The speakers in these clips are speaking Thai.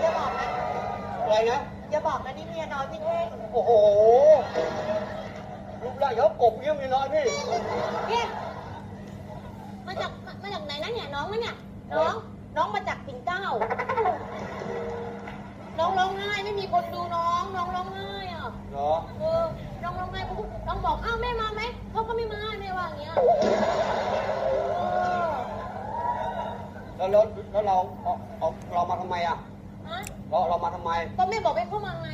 อย่าบอกนะ อะไรนะ อย่าบอกนะนี่เมียน้อยพี่เท่งโอ้โหรูปร่างเขากบเงี้ยมีน้อยพี่พี่มาจากมามาจากไหนนะเนี่ยน้องนะเนี่ยน้องน้องมาจากปิ่นเกล้า น้องร้องไห้ไม่มีคนดูน้องน้องร้องไห้อะ เหรอ เออน้องร้องไห้ปุ๊บน้องบอกอ้าวแม่มาไหมเขาก็ไม่มาแม่ว่าอย่างเงี้ยเออ แล้วแล้วแล้วเราเอาเอาเรามาทำไมอะฮะเราเรามาทำไมก็แม่บอกให้เข้ามาไง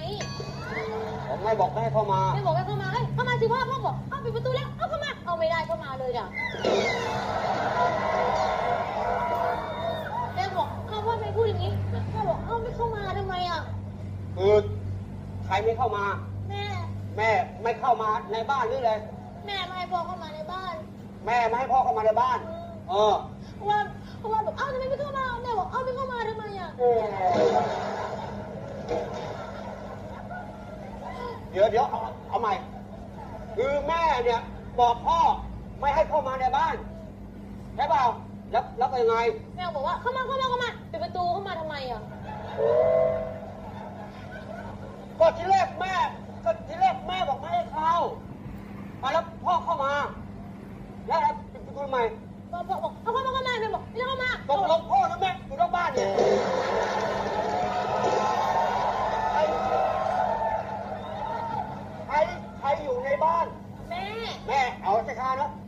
ผมไม่บอกให้เข้ามาแม่บอกให้เข้ามาเอ้ยเข้ามาสิพ่อพ่อบอกเอาปิดประตูแล้วเอาเข้ามาเอาไม่ได้เข้ามาเลยอะแม่บอกเอาพ่อไม่พูดอย่างนี้แม่บอกเอาไม่เข้ามาทำไมอะคือใครไม่เข้ามา แม่ แม่ไม่เข้ามาในบ้านหรืออะไรแม่ไม่ให้พ่อเข้ามาในบ้าน แม่ไม่ให้พ่อเข้ามาในบ้าน เออเพราะว่าเพราะว่าบอกเอ้าท เดี๋ยวเดี๋ยวเอาเอาใหม่ คือแม่เนี่ยบอกพ่อไม่ให้เข้ามาในบ้านใช่เปล่าแล้วแล้วเป็นยังไง แม่บอกว่าเข้ามาเข้ามาเข้ามาปิดประตูเข้ามาทำไมอะก็ทีแรกแม่ก็ทีแรกแม่บอกไม่ให้เข้าอะแล้วพ่อเข้ามา แล้วแล้วปิดประตูทำไม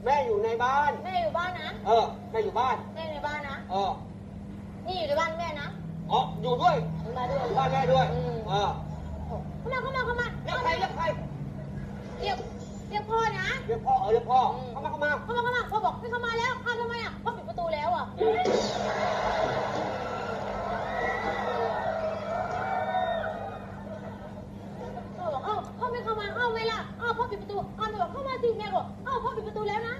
แม่อยู่ในบ้าน แม่อยู่บ้านนะ เออ แม่อยู่บ้าน แม่ในบ้านนะ เออ นี่อยู่ในบ้านแม่นะ อ๋อ อยู่ด้วยมาด้วยอยู่บ้านแม่ด้วยอืม เออเข้ามาเข้ามาเข้ามาเรียกใครเรียกใครเรียกเรียกพ่อนะ เรียกพ่อ เออ เรียกพ่อ อืม เข้ามาเข้ามา เข้ามาเข้ามาพ่อบอกไม่เข้ามาแล้วอ้าวทำไมอะพ่อปิดประตูแล้วอะ พ่อบอกเอ้าพ่อไม่เข้ามาเอ้าไม่ล่ะเอ้าพ่อปิดประตู บอกเอ้าพ่อปิดประตูแล้วนะ